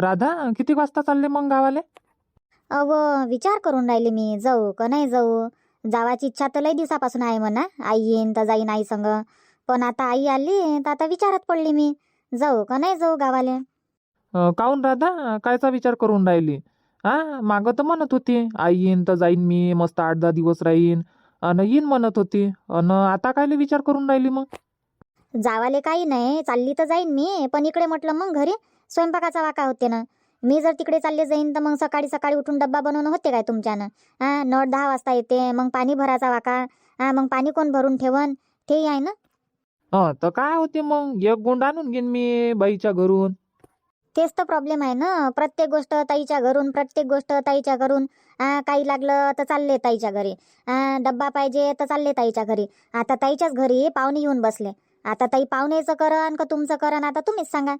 राधा किती वाजता चालले मग गावाले? अव विचार करून राहिले मी. जाऊ का नाही जाऊ? जावाची इच्छा तर लई दिवसापासून आहे म्हणा. आई येईन तर जाईन आई संग. पण आता आई आली तर आता विचारात पडली मी. जाऊ का नाही जाऊ गावाले? अं, काहून राधा? कायचा विचार करून राहिली? हा मागं तर म्हणत होती आई येईन तर जाईन मी मस्त आठ दहा दिवस राहीन. अन येईन म्हणत होती. अन आता कायले विचार करून राहिली मग? जावाले काही नाही चालली तर जाईन मी पण इकडे म्हटलं मग घरी. स्वयंपाकाचा वाका होते ना. मी जर तिकडे चालले जाईन तर मग सकाळी सकाळी उठून डब्बा बनवणं होते काय तुमच्यानं? हा नट दहा वाजता येते मग पाणी भरायचा वाका. हा मग पाणी कोण भरून ठेवन? तेही आहे ना. हं तर काय होते मग? एक गुंड आणून घेईन मी बाईच्या घरून. तेच तर प्रॉब्लेम आहे ना. प्रत्येक गोष्ट ताईच्या घरून प्रत्येक गोष्ट ताईच्या घरून. काही लागलं तर चालले ताईच्या घरी. डब्बा पाहिजे तर चालले ताईच्या घरी. आता ताईच्याच घरी पाहुणे येऊन बसले. आता ताई पाहुणेचं करन का तुमचं करन आता तुम्हीच सांगा.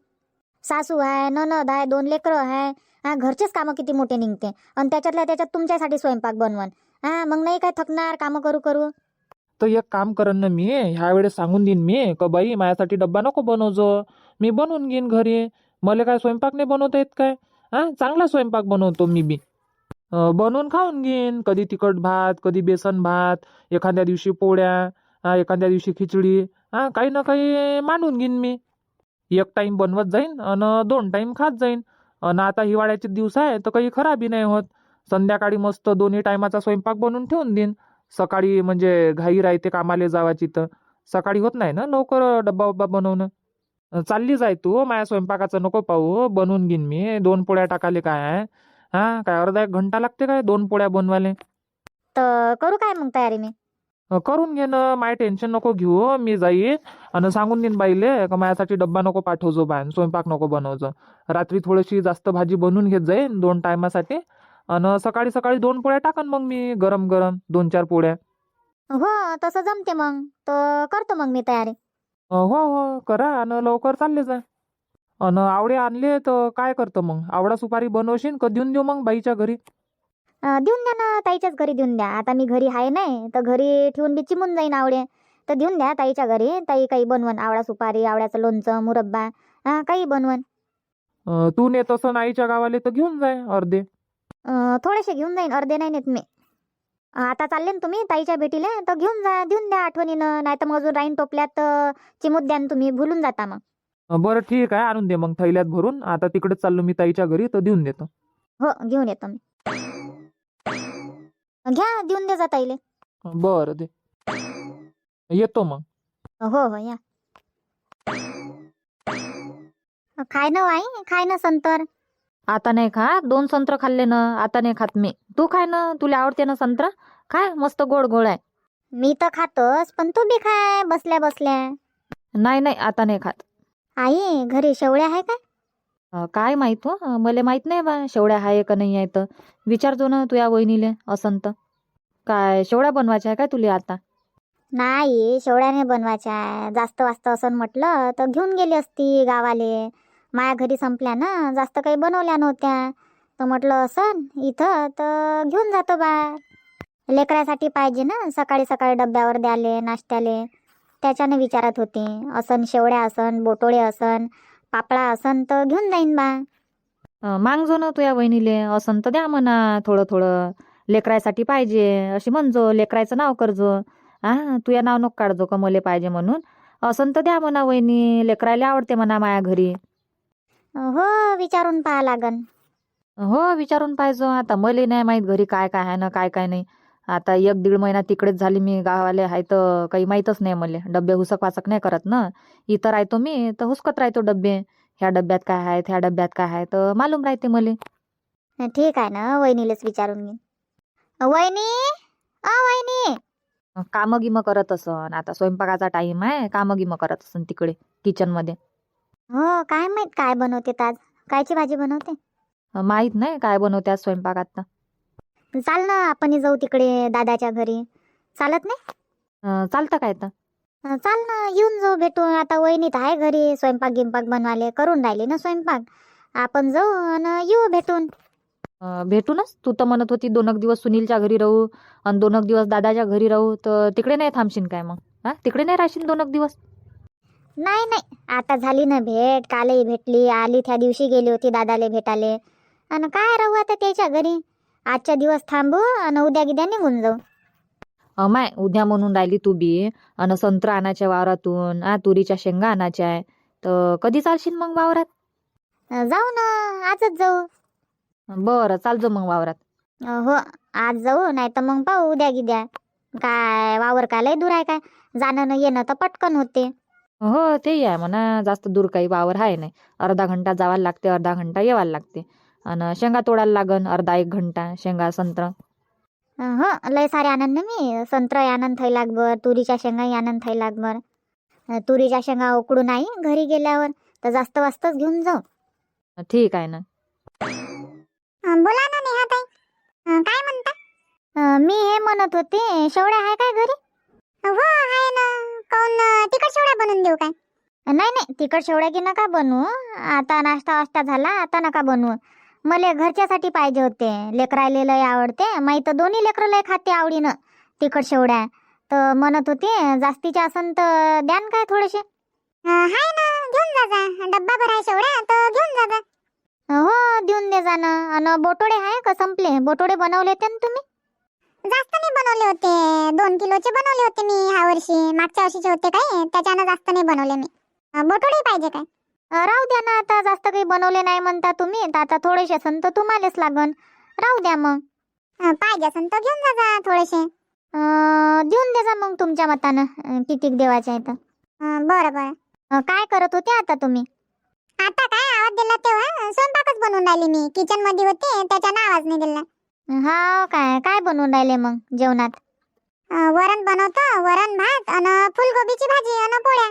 सासू आहे ननद आहे दोन लेकरं आहे. हा घरचेच कामं किती मोठे निघते. आणि त्याच्यातल्या त्याच्यात तुमच्यासाठी स्वयंपाक बनवण हा मग नाही काय थकणार? कामं करू करू. तर एक काम करन ना मी ह्या वेळेस सांगून देईन मी का बाई माझ्यासाठी डब्बा नको बनवजो. मी बनवून घेईन घरी. मला काय स्वयंपाक नाही बनवता येत काय? हा चांगला स्वयंपाक बनवतो मी बी. बनवून खाऊन घेईन. कधी तिखट भात कधी बेसन भात एखाद्या दिवशी पोळ्या एखाद्या दिवशी खिचडी. हा काही ना काही मांडून घेईन मी. एक टाइम बनवत जाईन आणि दोन टाइम खात जाईन. आणि आता हिवाळ्याचे दिवस आहे तर काही खराबी नाही होत. संध्याकाळी मस्त दोन्ही टायमाचा स्वयंपाक बनवून ठेवून देईन. सकाळी म्हणजे घाई राहते कामाला जावाची तर. सकाळी होत नाही ना लवकर डब्बा उब्बा बनवणं? चालली जाय तू माझ्या स्वयंपाकाचं नको पाहू बनवून घेईन मी. दोन पोळ्या टाकाले काय? आहे हा काय अर्धा एक घंटा लागते काय दोन पोळ्या बनवायला तर करू काय मग तयारी मी? करून घे ना माय टेन्शन नको घेऊ मी जाईन. आणि सांगून देईन बाईले का माझ्यासाठी डब्बा नको पाठवजो बाय स्वयंपाक नको बनवजो. रात्री थोडीशी जास्त भाजी बनवून घेत जाईन दोन टायमासाठी. आणि सकाळी सकाळी दोन पोळ्या टाकन मग मी गरम गरम दोन चार पोळ्या. हो तसं जमते मग. तर करतो मग मी तयारी. हो हो करा आणि लवकर चालले जा. आणि आवडे आणले तर काय करतं मग? आवडा सुपारी बनवशील का देऊन देऊ मग बाईच्या घरी. देऊन द्या ना ताईच्याच घरी देऊन द्या. आता मी घरी आहे नाही तर घरी ठेवून बी चिमून जाईन आवडे तर देऊन द्या ताईच्या घरी. ताई काही बनवण आवळा सुपारी आवळ्याचं लोणचं मुरब्बा हा काही बनवण तू नेत असं आईच्या गावाले तर घेऊन जाय अर्धे. थोडेसे घेऊन जाईन अर्धे नाही नेत मी. आता चालले ना तुम्ही ताईच्या भेटीले तर घेऊन जा देऊन द्या आठवणीनं. नाही तर मग अजून राईन टोपल्यात तर चिमूत द्या न तुम्ही भुलून जाता मग. बरं ठीक आहे आणून दे मग थैल्यात भरून. आता तिकडेच चाललो मी ताईच्या घरी तर देऊन देतो. हो घेऊन येतो मी. घ्या देऊन दे जा ताईले बरं दे. येतो मग. हो हो या. खाय ना आई खाय ना संतर. आता नाही खात दोन संत्र खाल्ले ना आता नाही खात मी. तू खाय ना तुला आवडते ना संत्र? काय मस्त गोड गोड आहे. मी तर खातोस पण तू बी खाय बसल्या बसल्या. नाही नाही आता नाही खात. आई घरी शेवळ्या आहे काय? काय माहीत हो? मला माहीत नाही बा शेवड्या आहे का नाही आहे तर. विचारतो ना तुया वहिनीले असंत काय शेवड्या बनवायच्या आहे काय तुले आता? नाही शेवड्याने बनवायच्या. आहे. जास्त वाजता असं म्हटलं तर घेऊन गेली असती गावाले. माया घरी संपल्या ना जास्त काही बनवल्या नव्हत्या. तर म्हटलं असन इथं तर घेऊन जातो बा. लेकरासाठी पाहिजे ना सकाळी सकाळी डब्यावर द्याले नाश्त्याले. त्याच्याने विचारत होते असन शेवड्या असन बोटोळे असन पापळा असन तर घेऊन जाईन बा. मागजो ना तुया वहिनीले असंत द्या म्हणा थोडं थोडं लेकरायसाठी पाहिजे अशी म्हणजो लेकरायचं नाव करजो हा तुया नाव नको काढजो का मले पाहिजे म्हणून. असंत द्या म्हणा वहिनी लेकरायला आवडते म्हणा माया घरी. हो विचारून पाहा लागन. हो विचारून पाहिजो. आता मले नाही माहीत घरी काय काय आहे ना काय काय नाही. आता एक दीड महिना तिकडेच झाली मी गावाले आहे तर काही माहीतच नाही मले. डब्बे हुसक वासक नाही करत ना. इथं राहतो मी तर हुसकत राहतो डब्बे. ह्या डब्यात काय आहे ह्या डब्यात काय आहे तर मालूम राहते मले. ठीक आहे ना वहिनीलाच विचारून घेईन. वहिनी! अ वहिनी! कामं गिमं करत असन. आता स्वयंपाकाचा टाइम आहे कामं गिमं करत असन तिकडे किचनमध्ये हो काय माहीत काय बनवते आज? कायची भाजी बनवते? माहीत नाही काय बनवते आज स्वयंपाकात चाल ना आपण जाऊ तिकडे दादाच्या घरी. चालत नाही? अं, चालतं काय तर अं, चाल ना येऊन जाऊ भेटू आता वहिनीत आहे घरी स्वयंपाक गिंपाक बनवाले करून राहिले ना स्वयंपाक. आपण जाऊ आणि येऊ भेटून. अं, भेटूनच? तू तर म्हणत होती दोन एक दिवस सुनीलच्या घरी राहू आणि दोन एक दिवस दादाच्या घरी राहू. तर तिकडे नाही थांबशील काय मग? हा? तिकडे नाही राहशील दोन एक दिवस? नाही नाही. आता झाली ना भेट. कालही भेटली. आली त्या दिवशी गेली होती दादाले भेटाले आणि काय राहू आता त्याच्या घरी? आजच्या दिवस थांबू आणि उद्या गिद्या निघून जाऊ. अमाय उद्या म्हणून राहिली तू बी अन संत्र आणायच्या वावरातून आ तुरीच्या शेंगा आणायच्या आहे. तर कधी चालशील मग वावरात? अं, जाऊ ना आजच जाऊ. बरं चालजो मग वावरात. अं, हो आज जाऊ नाही तर मग पाहू उद्या गिद्या. काय वावर काय लय दूर आहे काय? जाणं न येणं तर पटकन होते. हो तेही आहे म्हणा जास्त दूर काही वावर आहे नाही. अर्धा घंटा जावायला लागते अर्धा घंटा येवायला लागते. आणि शेंगा तोडायला लागन अर्धा एक घंटा शेंगा संत्र. हो लय सारे आनंद मी. संत्र आनंद थै लागबर तुरीच्या शेंगाही आनंद थै लागबर तुरीच्या शेंगा उकडून आई घरी गेल्यावर तर जास्त वाजताच घेऊन जाऊ. ठीक आहे ना. बोला ना नेहा ताई काय म्हणता? मी हे म्हणत होते शेवड्या आहे काय घरी? हो आहे ना. काऊन तिखट शेवड्या बनवून देऊ काय? नाही नाही तिखट शेवड्या की नका बनवू. आता नाश्ता वाष्टा झाला आता नका बनवू. मला घरच्यासाठी पाहिजे होते. लेकरायले लय आवडते. माही तर दोन्ही लेकरं लय खाते आवडीनं. तिखट शेवड्या. तर म्हणत होते जास्तीच्या असन तर द्यान काय थोडेसे? हाय ना घेऊन जा जा. डब्बा भराय शेवड्या तर घेऊन जा जा. हो देऊन दे जाणं आणि बोटोडे आहे का संपले? बोटोडे बनवले होते ना तुम्ही? जास्त नाही बनवले होते. दोन किलोचे बनवले होते मी ह्या वर्षी. मागच्या वर्षीचे होते काय? त्याच्यानं जास्त नाही बनवले मी. बोटोडे पाहिजे काय? राहू द्या ना आता जास्त काही बनवले नाही म्हणता तुम्ही तर आता थोडेसे असन तर तुम्हालाच लागन. राहू द्या मग. पाहिजे असन तर घेऊन जा जा थोडेसे. देऊन दे जा मग तुमच्या मतानं अं, कितीक देवाचे आहे तर बरं बरं. काय करत होते आता तुम्ही? आता काय आवाज दिला तेव्हा? स्वयंपाकच बनवून राहिली मी. किचनमध्ये होते त्याच्यानं आवाज नाही दिला. हा काय काय बनवून राहिले मग जेवणात? वरण बनवतो वरण भात आणि फुलगोबीची भाजी आणि पोळ्या.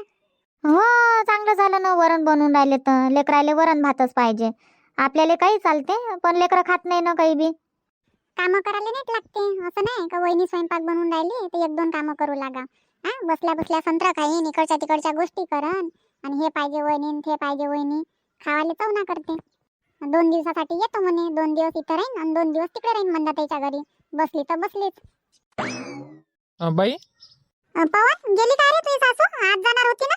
हो चांगलं झालं ना वरण बनवून राहिले तर. लेकराले वरण भातच पाहिजे. आपल्याला काही चालते पण लेकरं खात नाही ना काही बी. कामं करायला नीट लागते. असं नाही का वहिनी स्वयंपाक बनवून राहिली तर एक दोन कामं करू लागा. हा बसल्या बसल्या संत्रा खाईन इकडच्या तिकडच्या गोष्टी करन. आणि हे पाहिजे वहिनी ते पाहिजे वहिनी. खावाले चवना करते. दोन दिवसासाठी येतो म्हणे दोन दिवस इथं राहीन आणि दोन दिवस तिकडे राहीन म्हणता त्याच्या घरी. बसली तर बसलीच. अं, बाई? अं, पवन गेली काय रे तुझी सासू? आज जाणार होती ना?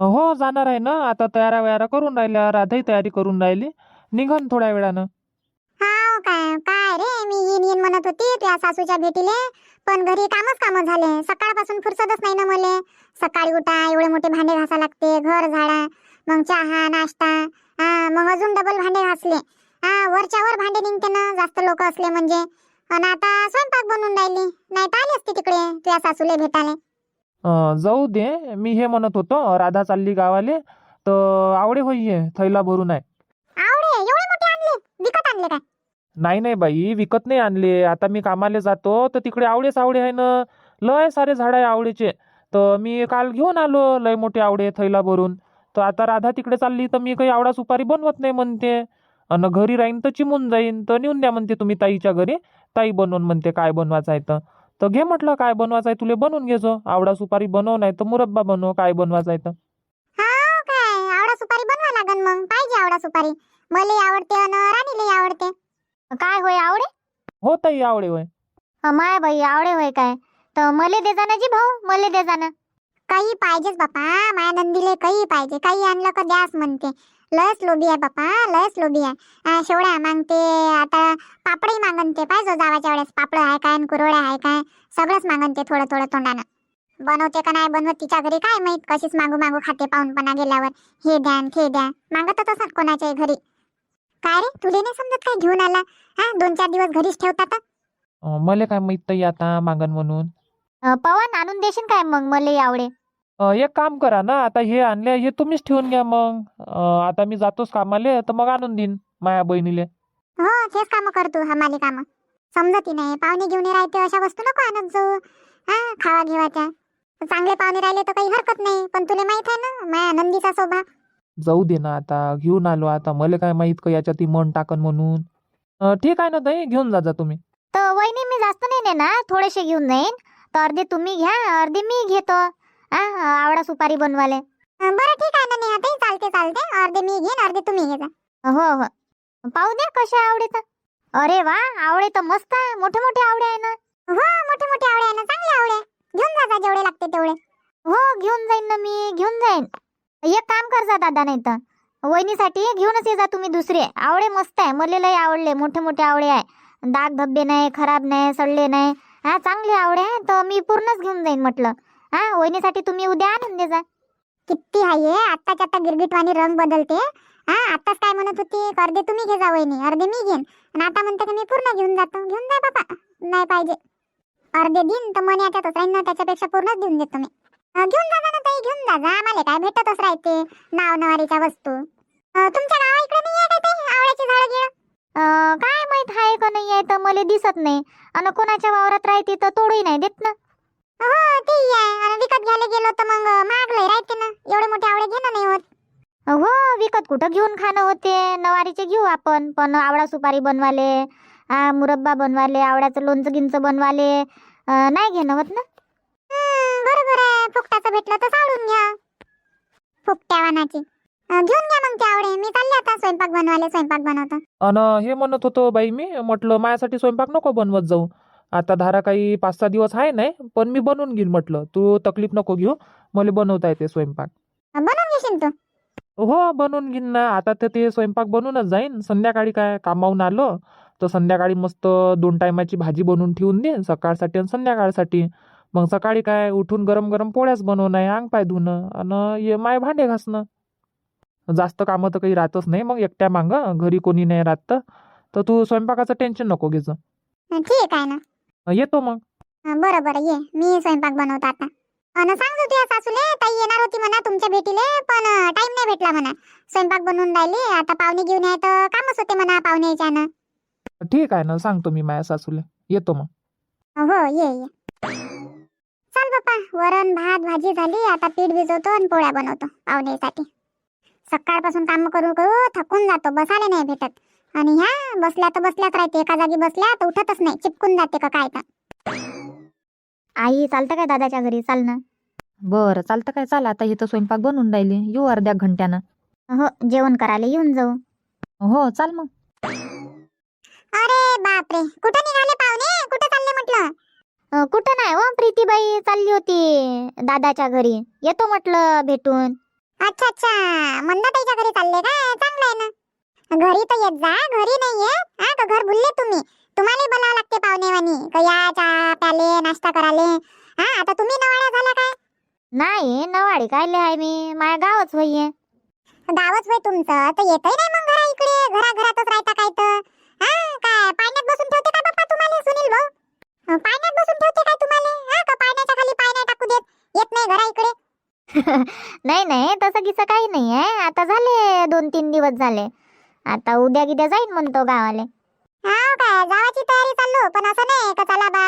हो जाणार आहे ना. आता तयारा वयारा करून राहिल्या राधाही तयारी करून राहिली. निघन थोड्या वेळानं. हाव काय काय रे? मी येईन येईन म्हणत होती तुझ्या सासूच्या भेटीले. पण घरी कामच काम झाले. सकाळपासून फुरसतच नाही ना मले. सकाळी उठा एवढे मोठे भांडे घासा लागते घर झाडा मग चहा नाश्ता. हा मग अजून डबल भांडे घासले. हा वरच्या वर भांडे निघते ना जास्त लोक असले म्हणजे. आणि आता स्वयंपाक बनवून राहिली. नाही तर आली असती तिकडे तुझ्या सासूले भेटाले जाऊ दे. मी हे म्हणत होतो राधा चालली गावाले तर आवडे होई हे थैला भरून आहे आवडे? एवढे मोठे आणले? विकत आणले काय? नाही नाही बाई विकत नाही आणले. आता मी कामाला जातो तर तिकडे आवडेच आवडे आहे ना. लय सारे झाड आहे आवडेचे. तर मी काल घेऊन आलो लय मोठे आवडे थैला भरून. तर आता राधा तिकडे चालली तर मी काही आवडा सुपारी बनवत नाही म्हणते. अन घरी राहीन तर चिमून जाईन. तर नेऊन द्या म्हणते तुम्ही ताईच्या घरी. ताई बनवून म्हणते काय बनवायचं आहे तर? तर घे म्हटलं काय बनवायचं आहे? तुले बनवून घेजो आवडा सुपारी बनव नाही तर मुरब्बा बनव. काय बनवायचं आहे तर. हा काय? आवडा सुपारी बनवा लागन मग. पाहिजे आवडा सुपारी. मला आवडते अन राणीला आवडते. काय होय आवडे? हो ताई आवडे होय. माय बाई आवडे होय काय? तर मले दे जाना जी भाऊ मले दे काही पाहिजेच बापा. माया नंदीले काही पाहिजे. काही आणलं का द्यास म्हणते. लयच लोभी आहे बापा लयच लोभी आहे. शेवड्या मागते आता पापडही मागनते पाहिजे जावाच्या वेळेस. पापड आहे काय आणि कुरवड्या आहे काय? सगळंच मागनते थोडं थोडं तोंडानं. बनवते का नाही बनवत तिच्या घरी काय माहीत? कशीच मागू मागू खाते पाहूनपणा गेल्यावर. हे द्या ते द्या. मागतच असत कोणाच्याही घरी. काय रे तुले नाही समजत काय घेऊन आला? हा दोन चार दिवस घरीच ठेवतात मला काय माहीत ताई आता मागन म्हणून. पवन आणून देशील काय मग मला आवडे? एक काम करा ना आता हे आणले हे तुम्हीच ठेवून घ्या मग. आता मी जातोच कामाले तर मग आणून देईन माया बहिणीले. हो तेच काम करतो हमाली काम. समजती नाही पाहुणे घेऊन राहते अशा वस्तू नको आणत जाऊ. हा खावा घेवाच्या चांगले पाहुणे राहिले तर काही हरकत नाही पण तुला माहीत आहे ना माझ्या नंदीचा स्वभाव. जाऊ दे ना आता घेऊन आलो आता मला काय माहीत का याच्यात ती मन टाकन म्हणून. ठीक आहे ना ताई घेऊन जा जा तुम्ही. तर वहिनी मी जास्त नाही नेणार थोडेसे घेऊन जाईन. तर अर्धे तुम्ही घ्या अर्धे मी घेतो. आवडा सुपारी बनवाले. बरं ठीक आहे ना नेहा ताई चालते चालते. अर्धे मी घेईन अर्धे तुम्ही घे हो हो. पाहू द्या कशा आवडे तर. अरे वा आवडे तर मस्त आहे. मोठे मोठे आवडे आहे ना. हो मोठे मोठे आवडे आहे ना. चांगले आवडे. घेऊन जा जा जेवढे लागते तेवढे. हो घेऊन जाईन ना मी घेऊन जाईन. एक काम कर जा दादा नाही तर वहिनीसाठी घेऊनच ये जा तुम्ही दुसरे. आवळे मस्त आहे. मला लय आवडले. मोठे मोठे आवळे आहे. डाग धब्बे नाही खराब नाही सडले नाही. हा चांगले आवळे आहे. तर मी पूर्णच घेऊन जाईन म्हटलं. हा वहिनीसाठी तुम्ही उद्या आणून दे जा. किती आहे आत्ताच्या आता गिरगिटवाणी रंग बदलते. हा आत्ताच काय म्हणत होती? अर्धे तुम्ही घे जा वहिनी अर्धे मी घेईन. आणि आता म्हणते की मी पूर्ण घेऊन जातो. घेऊन जा बाबा नाही पाहिजे. अर्धे दिन तर मन याच्यातच राहीन ना त्याच्यापेक्षा पूर्णच देऊन देतो मी. घेऊन जा ना ताई घेऊन जा. जा आम्हाला काय भेटतच राहते. नाव नवारीच्या वस्तू. तुमच्या गावा इकडे नाही आहे का ते आवळ्याची झाडं गिळ. काय माहीत आहे का नाही आहे तर मला दिसत नाही. आणि कोणाच्या वावरात राहते तर तोडही नाही देत ना. हो ते आहे आणि विकत घ्यायला गेलो तर मग महागलंय राहते ना एवढे मोठे आवळे घेणं नाही होत. हो विकत कुठं घेऊन खाणं होते? नवारीचे घेऊ आपण पण आवळा सुपारी बनवाले आ, मुरब्बा बनवाले आवळ्याचं लोणचं गिंचं बनवाले अं, नाही घेणं होत ना? बरोबर आहे. फुकटाचं भेटलं तर साडून घ्या. फुकट्या वानाची. अं, घेऊन घ्या मग ते आवडे मी चालले आता स्वयंपाक बनवाले स्वयंपाक बनवतो. अन हे म्हणत होतो बाई मी म्हटलं माझ्यासाठी स्वयंपाक नको बनवत जाऊ. आता धारा काही पाच सहा दिवस आहे नाही पण मी बनवून घेईन म्हटलं. तू तकलीफ नको घेऊ. मला बनवता येते स्वयंपाक. अं, बनवून घेशील तू? हो बनवून घेईन ना. आता तर ते स्वयंपाक बनवूनच जाईन. संध्याकाळी काय कामावून आलो तर संध्याकाळी मस्त दोन टायमाची भाजी बनवून ठेवून देईन सकाळसाठी आणि संध्याकाळसाठी. मग सकाळी काय उठून गरम गरम पोळ्याच बनवणं आहे अंग पाय धुणं आणि ये माय भांडे घासणं. जास्त कामं तर काही राहतच नाही. मग एकट्या मांग घरी कोणी नाही राहत. तर. तू स्वयंपाकाचं टेन्शन नको घेजो. ठीक आहे ना. येतो मग. बरं बरं ये. मी स्वयंपाक बनवतो आता. अन सांग तुझ्या सासूले ताई येणार होती म्हणा तुमच्या भेटीले पण टाइम नाही भेटला म्हणा. स्वयंपाक बनवून राहिली आता पाहुणे घेऊन याय तर कामच होते म्हणा पाहुणे यायच्यानं ठीक आहे ना सांगतो मी माझ्या सासूला. येतो मग. हो ये ये. चल बाप्पा वरण भात भाजी झाली आता पीठ भिजवतो आणि पोळ्या बनवतो पाहुण्यासाठी. सकाळपासून काम करू करू थकून जातो बसायला नाही भेटत. आणि ह्या बसल्या तर बसल्याच राहते. एका जागी बसल्या तर उठतच नाही. चिपकून जाते का काय तर. आई चालतं काय दादाच्या घरी? चाल ना. बरं चालतं काय? चाल. आता इथं स्वयंपाक बनवून राहिली. येऊ अर्ध्या घंट्यानं. हो जेवण करायला येऊन जाऊ. हो चाल मग. अरे बापरे. कुठं निघाले पाहुणे? कुठं चालले म्हटलं? कुठं नाही हो प्रीतीबाई चालली होती दादाच्या घरी. येतो म्हटलं भेटून. अच्छा अच्छा. मंदाताईच्या घरी चालले काय चांगलं आहे ना. घरी तर येत जा घरी नाही येत हा का घर भुलले तुम्ही. तुम्हाला बोलावं लागते पाहुणेवानी का या चहा प्याले नाश्ता कराले. हा आता तुम्ही नवाड्या झाला काय? नाही नवाडी कायले आहे मी. माझ्या गावच होईये. गावच होय तुमचं. तर येतही नाही मग घरा इकडे? घरा घरातच राहता काय तर? हा काय पाण्यात बसून ठेवते का बाप्पा तुम्हाला सुनील भाऊ? पाण्यात बसून ठेवते काय तुम्हाला? हा का पाण्याच्या खाली पाय नाही टाकू देत? येत नाही घरा इकडे? नाही नाही तसं गिसं काही नाही आहे आता झाले दोन तीन दिवस झाले. आता उद्या गिद्या जाईन म्हणतो गावाले. हा काय जावाची तयारी चाललो पण असं नाही का चला बा.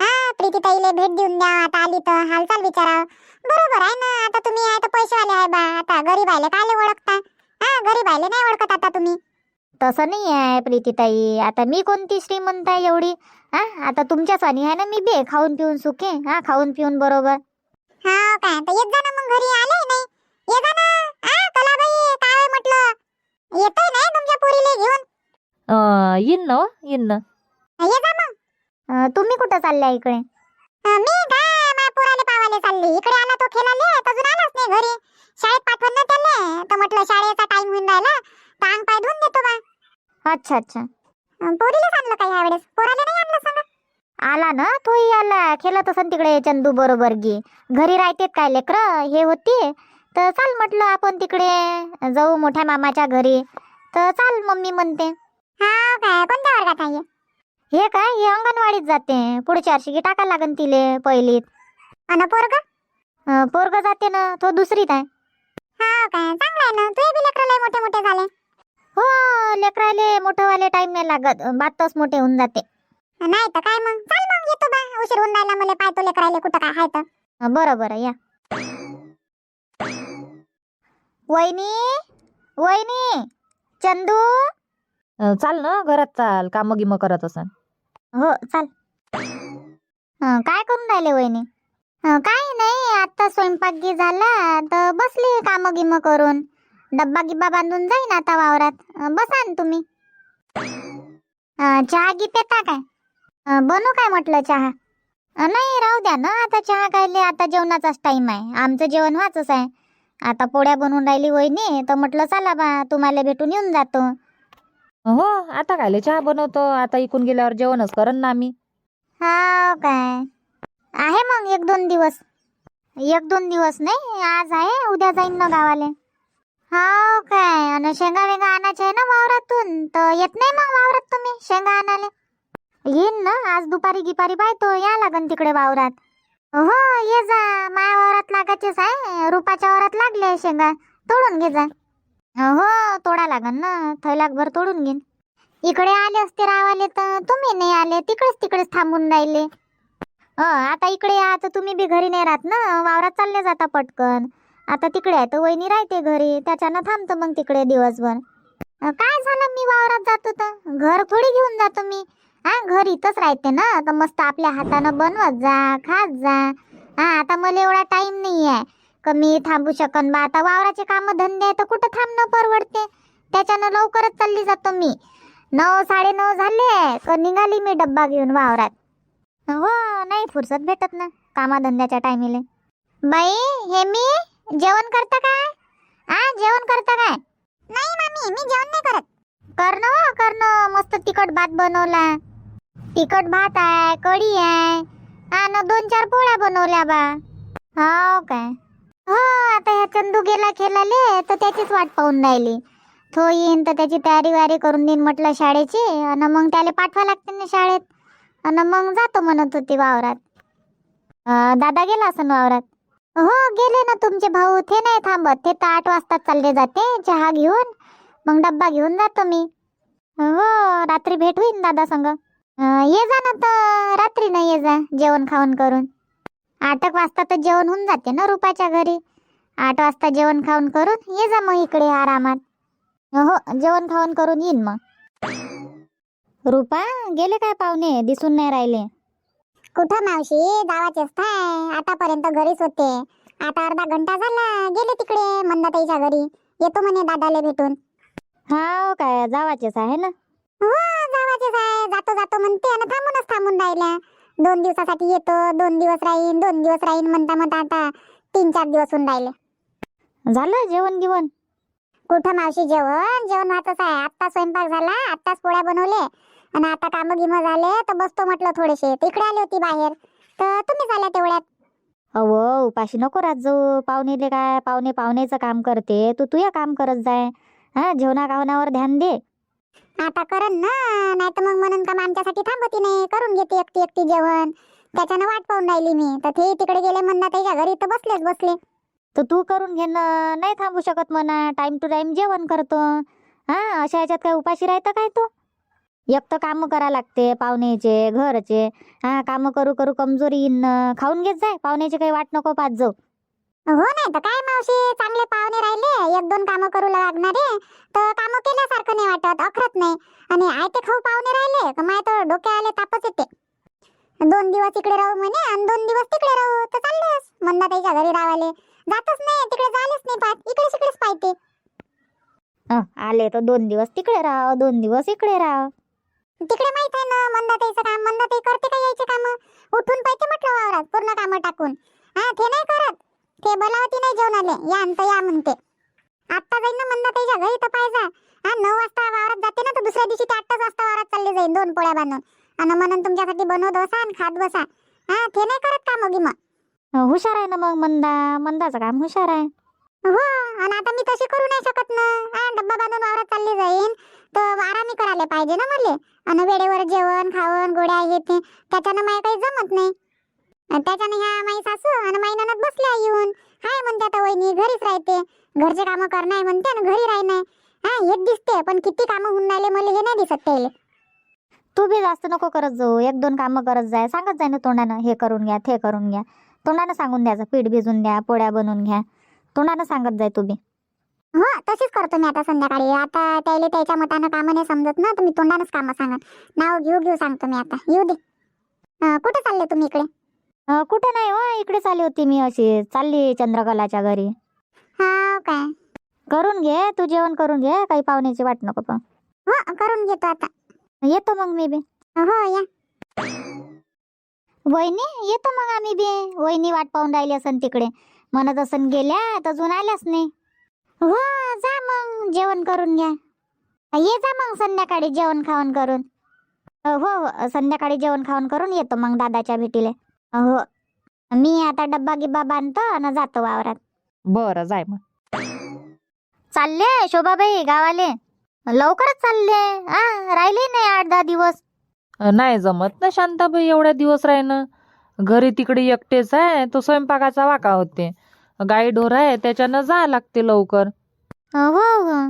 हा प्रीती ताईले भेट देऊन द्या आता आली तर हालचाल विचारा बरोबर आहे ना आता तुम्ही आहे तर पैसेवाले आहे बा. आता गरीब आले कायले ओळखता? हा गरीब आले नाही ओळखत आता तुम्ही. तसं नाही आहे प्रीतीताई. आता मी कोणती श्रीमंत आहे एवढी? हा आता तुमच्या सणी आहे ना मी बे खाऊन पिऊन सुखे. हा खाऊन पिऊन बरोबर. हा काय तर येत जा ना मग घरी आले नाही. ये जा ना हा कलाबाई काय म्हटलं येतोय नाही तुमच्या पोरीले घेऊन? अं, येईन ना हो, येईन ना. ये जा मग. तुम्ही कुठं चालल्या इकडे? मी काय माझ्या पोराले पावाले चालली. इकडे आला तो खेळाले तर अजून आलाच नाही घरी. शाळेत पाठवून ना त्याले. तर म्हटलं शाळेचा टाइम होऊन राहिला तर अंग पाय धुवून देतो बा. अच्छा अच्छा. पोरीला आणलं काय यावेळेस पोराले नाही आणलं सांगा. आला ना तोही आला. खेळत असन तिकडे चंदू बरोबर गी. घरी राहतेत काय लेकर? हे होती. तर चाल म्हटलं आपण तिकडे जाऊ मोठ्या मामाच्या घरी. तर चाल मम्मी म्हणते. हा काय कोणत्या वर्गात आहे हे? काय हे अंगणवाडीत जाते. पुढच्या वर्षी टाका लागन तिले पहिलीत. अन पोरग? पोरग जाते ना तो दुसरीत आहे. हा काय चांगलं आहे ना. तुझे बी लेकरं लय मोठे मोठे झाले. हो लेकराले मोठं वाले टाइम नाही लागत. बातच मोठे होऊन जाते. नाही तर काय मग? चाल मग येतो बा. उशीर होऊन राहिला मला पाहतो लेकराले कुठं काय आहे तर. बरं बरं या. वहिनी वहिनी चंदू. अं, चाल ना घरात चाल कामं गिमं करत असन. हो चाल. हं, काय करून राहिले वहिनी? हं, काही नाही आता स्वयंपाक गी झाला तर बसली काम गिम करून. डब्बा गिब्बा बांधून जाईन आता वावरात. हं, बसा ना तुम्ही. चहा गी पेता काय? बनू काय म्हटलं चहा? नाही राहू द्या ना आता चहा कायले आता जेवणाचाच टाइम आहे. आमचं जेवण व्हाचच आहे. आता पोळ्या बनवून राहिली वहिनी तर म्हटलं चला बा तुम्हाला भेटून येऊन जातो. हो आता कायले चहा बनवतो? आता इकून गेल्यावर जेवणच करन ना आम्ही हा काय? आहे मग एक दोन दिवस. एक दोन दिवस नाही आज आहे उद्या जाईन ना गावाले. हा काय? आणि शेंगा वेंगा आणायच्या आहे ना वावरातून? तर येत नाही मग वावरात तुम्ही शेंगा आणाले येईन ना आज दुपारी गिपारी पाहतो या लागन तिकडे वावरात. हो ये जा. माया वावरात लागायचेच आहे. रुपाच्या वावरात लागले शेंगा. तोडून घे जा. हो तोडा लागन ना. थैलाकभर तोडून घेईन. इकडे आले असते रावाले तर तुम्ही नाही आले. तिकडेच तिकडेच थांबून राहिले. अ आता इकडे या तर तुम्ही बी घरी नाही राहत ना. वावरात चालले जाता पटकन. आता तिकडे आहे तर वहिनी राहते घरी. त्याच्यानं थांबतो मग तिकडे दिवसभर. काय झालं? मी वावरात जातो तर. घर थोडी घेऊन जातो मी. हा घर इथंच राहते ना तर मस्त आपल्या हातानं बनवत जा खात जा. हा आता मला एवढा टाइम नाही आहे कमी थांबू शकन बा आता वावराचे कामं धंदे आहे तर कुठं थांबणं परवडते? त्याच्यानं लवकरच चालली जातो मी. नऊ साडे नऊ झाले निघाली मी डब्बा घेऊन वावरात. हो नाही फुरसत भेटत ना कामाधंद्याच्या टायमिले बाई हे मी जेवण करता काय? हा जेवण करता काय? नाही मामी मी जेवण नाही करत. करणं हो, कर मस्त तिखट भात बनवला. तिखट भात आहे कढी आहे आणि दोन चार पोळ्या बनवल्या बा. हो काय? हो आता ह्या चंदू गेला खेळाले तर त्याचीच वाट पाहून राहिली. तो येईन तर त्याची तयारी वारी करून देईन म्हटलं शाळेची आणि मग त्याला पाठवा लागते ना शाळेत. आणि मग जातो म्हणत होती वावरात. दादा गेला असं वावरात? हो गेले ना तुमचे भाऊ. ते नाही थांबत. ते तर आठ वाजता चालले जाते चहा घेऊन. मग डब्बा घेऊन जातो मी. हो रात्री भेट होईन दादा संग. ये जा ना तर रात्री नाही ये जा जेवण खाऊन करून. आठ एक वाजता तर जेवण होऊन जाते ना रुपाच्या घरी. आठ वाजता जेवण खाऊन करून ये जा मग इकडे आरामात. हो जेवण खाऊन करून येईन मग. रुपा गेले काय पाहुणे? दिसून नाही राहिले. कुठं मावशी? जावाचेच काय? आतापर्यंत घरीच होते. आता अर्धा घंटा झाला गेले तिकडे मंदाताईच्या घरी. येतो म्हणे दादाले भेटून. हा काय जावाचेच आहे ना? हो जावाचेच आहे जातो जातो म्हणते आणि थांबूनच थांबून राहिल्या. दोन दिवसासाठी येतो दोन दिवस राहीन दोन दिवस राहीन म्हणता म्हणता आता तीन चार दिवस होऊन राहिले. झालं जेवण गिवण? कुठं मावशी जेवण? जेवण वाचच आहे. आत्ता स्वयंपाक झाला आत्ताच पोळ्या बनवले आणि आता कामं गिमं झाले तर बसतो म्हटलं थोडेसे. तर इकडे आली होती बाहेर. तर तुम्ही झाल्या तेवढ्यात? अव उपाशी नको राहत जाऊ. पाहुणेले काय? पाहुणे पाहुणेचं काम करते. तू तुया काम करत जाय. हा जेवणा खावण्यावर ध्यान दे. आता करन ना नाही तर मग म्हणून का मग आमच्यासाठी थांबती हो नाही करून घेते एकटी एकटी जेवण. त्याच्यानं वाट पाहून राहिली मी. तर ते तिकडे गेले म्हणणार त्याच्या घरी तर बसलेच बसले. तर तू करून घे ना नाही थांबू शकत म्हणा. टाइम टू टाइम जेवण करतो. हा अशा ह्याच्यात काय उपाशी राहतं काय तू? एक तर कामं करा लागते पाहुण्याचे घरचे. हा कामं करू करू कमजोरी येईन. ना. खाऊन घेत जाय. पाहुण्याची काही वाट नको पाच जाऊ. हो नाही तर काय मावशी चांगले पाहुणे राहिले एक दोन कामं करू लागणारे. तर कामं केल्यासारखं नाही वाटत अखरत नाही. आणि आयते खाऊ पाहुणे राहिले का माय तर डोक्याला तापच येते. दोन दिवस इकडे राहू म्हणे आणि दोन दिवस तिकडे राहू तर चाललेस. मंदाताईच्या घरी रावाले जातच नाही तिकडे जायलाच नाही पाहत इकडे तिकडेच पाहते. हं, आले तर दोन दिवस तिकडे राह दोन दिवस इकडे राह. तिकडे माहीत आहे ना मंदाताईचं काम मंदाताई करते का यायचे काम? उठून पाहिजे म्हटलं वावरात पूर्ण कामं टाकून. हा ते नाही करत. ते बोलावती नाही जेवणाले. या अंत या म्हणते. आत्ता जाईन ना मंदाताईच्या घरी तर पाहिजे हा नऊ वाजता वावरात जाते ना तर दुसऱ्या दिवशी ते आठच वाजता वावरात चालले जाईन दोन पोळ्या बांधून. आणि म्हणून तुमच्यासाठी बनवत बसा आणि खात बसा. हा ते नाही करत काम गिम हं, हुशार आहे ना मग मंदा? मंदाचं काम हुशार आहे. हो आणि आता मी तशी करू नाही शकत ना. हा डब्बा बांधून वावरात चालली जाईन. तर आरामी करायला पाहिजे ना मले. आणि वेळेवर जेवण खावण गोड्या हे ते. त्याच्यानं मला काही जमत नाही. त्याच्यानं ह्या माई सासू आणि माई ननद बसल्या येऊन. हाय म्हणते आता वहिनी घरीच राहते. घरचे कामं करणार म्हणते आणि घरी राहणार. हा हेच दिसते पण किती कामं होऊन राहिले मला हे नाही दिसत त्याले तू बी जास्त नको करत जाऊ. एक दोन कामं करत जाय. सांगत जाय ना तोंडानं हे करून घ्या ते करून घ्या. तोंडानं सांगून द्यायचं पीठ भिजून द्या पोळ्या बनवून घ्या. तोंडानं सांगत जाय तू बी. हो तशीच करतो मी आता संध्याकाळी. आता त्याला त्याच्या मतानं कामं नाही समजत ना तर मी तोंडानंच कामं सांगत. नाव घेऊ घेऊ सांगतो मी आता. येऊ दे. कुठं चालले तुम्ही इकडे? अं, कुठं नाही हो इकडेच आली होती मी अशी. चालली चंद्रकलाच्या घरी. हा काय? करून घे तू जेवण करून घे काही पाहुण्याची वाट नको पण हो करून घेतो आता. येतो मग मी बी. हो या. वहिनी येतो मग आम्ही बी. वहिनी वाट पाहून राहिली असन तिकडे. म्हणत असन गेल्या तर अजून आल्याच नाही. हो जा मग जेवण करून घ्या. ये जा मग संध्याकाळी जेवण खावण करून. अ, हो हो संध्याकाळी जेवण खावण करून येतो मग दादाच्या भेटीले. हो मी आता डब्बा गिब्बा बांधतो आणि जातो वावरात. बरं जाय मग. चालले शोभाबाई गावाले. लवकरच चालले. आ राहिले नाही आठ दहा दिवस. नाही जमत ना शांताबाई एवढ्या दिवस राहणं. घरी तिकडे एकटेच आहे तो स्वयंपाकाचा वाका होते. गाई ढोर आहे त्याच्यानं जा लागते लवकर. हो हो.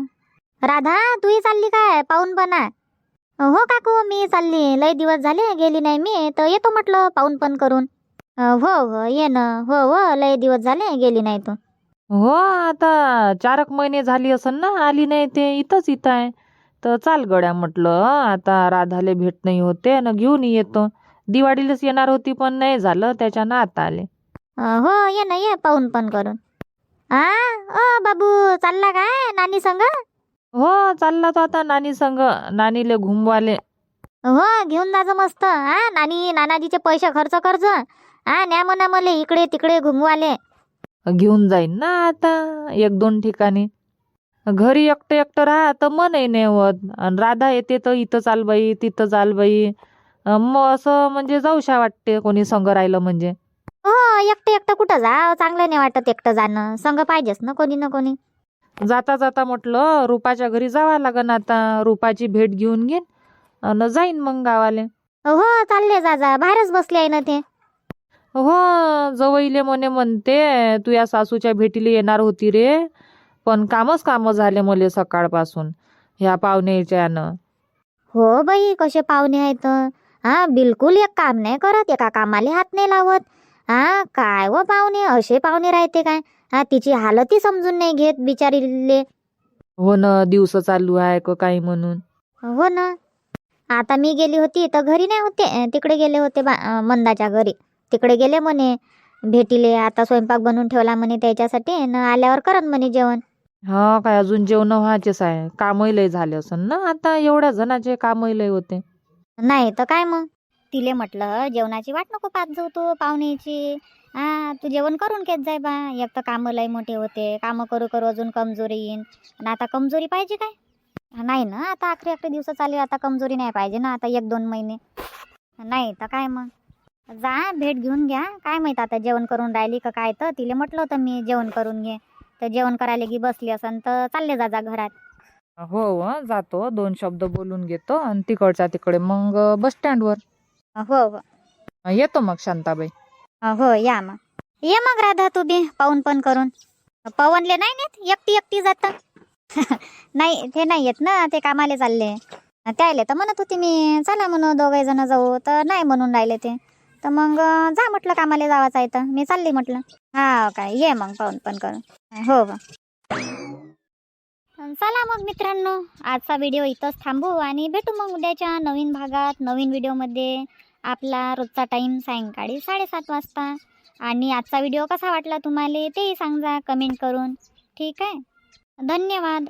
राधा तूही चालली काय? पाहून बना. हो काकू मी चालली. लय दिवस झाले गेली नाही मी तर येतो म्हटलं पाहून पण करून. हो हो ये ना. हो हो लय दिवस झाले गेली नाही तू. हो आता चारक महिने झाली असन ना आली नाही ते इथंच इथं आहे. तर चाल गड्या म्हटलं आता राधाले भेट नाही होते ना घेऊन येतो. दिवाळीलाच येणार होती पण नाही झालं त्याच्यानं आता आले. हो ये ना ये पाहून पण करून. आ ओ बाबू चालला काय नानी संग? हो चालला तो आता नानी संग. नानीले घुमवाले. हो घेऊन जायचं मस्त. हा नानी नानाजीचे पैसे खर्च करज. हा न्या म्हणा मले इकडे तिकडे घुमवाले. घेऊन जाईन ना आता एक दोन ठिकाणी. घरी एकटं एकटं राहा तर मनही नाही होत आणि राधा येते तर इथं चाल बाई तिथं चाल बाई. अं, मग असं म्हणजे जाऊशा वाटते कोणी संग राहिलं म्हणजे. हो एकटं एकटं कुठं जा चांगलं नाही वाटत एकटं जाणं. संग पाहिजेच ना कोणी ना कोणी. जाता जाता म्हटलं रुपाच्या घरी जावं लागन आता रुपाची भेट घेऊन घेईन आणि जाईन मग गावाले. हो चालले जा जा बाहेरच बसले आहे ना ते. हो जवईले म्हणे म्हणते तू या सासूच्या भेटीला येणार होती रे पण कामच कामं झाले मले सकाळपासून ह्या पाहुण्याच्या यानं. हो बाई कसे पाहुणे आहेत? हा बिलकुल एक काम नाही करत एका कामाले हात नाही लावत. हा काय व पाहुणे असे पाहुणे राहते काय? हा तिची हालतही समजून नाही घेत बिचारीले. हो ना दिवस चालू आहे का काही म्हणून? हो ना. आता मी गेली होती तर घरी नाही होते. तिकडे गेले होते बा अं, मंदाच्या घरी. तिकडे गेले म्हणे भेटीले आता स्वयंपाक बनवून ठेवला म्हणे त्याच्यासाठी न आल्यावर करन म्हणे जेवण. हा काय अजून जेवण व्हायचेच आहे. कामही लय झाले असन ना आता एवढ्या जणांचे कामही लय होते. नाही तर काय मग? तिले म्हटलं जेवणाची वाट नको पाहत जाऊ तू पाहुण्याची. हा तू जेवण करून घेत जाय बा. एक तर कामं लय मोठे होते. कामं करू करू अजून कमजोरी येईन. आणि आता कमजोरी पाहिजे काय? नाही ना आता अकरे अकरे दिवस चालले आता कमजोरी नाही पाहिजे ना आता एक दोन महिने. नाही तर काय मग? जा भेट घेऊन घ्या. काय माहीत आता जेवण करून राहिली का काय तर. तिले म्हटलं होतं मी जेवण करून घे. तर जेवण करायला की बसली असन तर चालले जा जा घरात. हो हो, जातो. दोन शब्द बोलून घेतो आणि तिकडच्या तिकडे मग बस स्टँडवर हो हो. येतो मग शांताबाई. हो या मग. ये मग राधा तू बी पाहून पण करून. पवनले नाही नेत? एकटी एकटी जात. नाही ते नाही येत ना ते कामाले चालले. त्याले तर म्हणत होती मी चला म्हणून दोघे जण जाऊ. तर नाही म्हणून राहिले ते. तर मग जा म्हटलं कामाला जावाचं आहे तर. मी चालली म्हटलं. हा काय ये मग पाहून पण करून. हो, हो. चला मग मित्रांनो आजचा व्हिडिओ इथंच थांबू आणि भेटू मग उद्याच्या नवीन भागात नवीन व्हिडिओमध्ये. आपला रोजचा टाईम सायंकाळी साडेसात वाजता. आणि आजचा व्हिडिओ कसा वाटला तुम्हाला तेही सांगा कमेंट करून. ठीक आहे? धन्यवाद.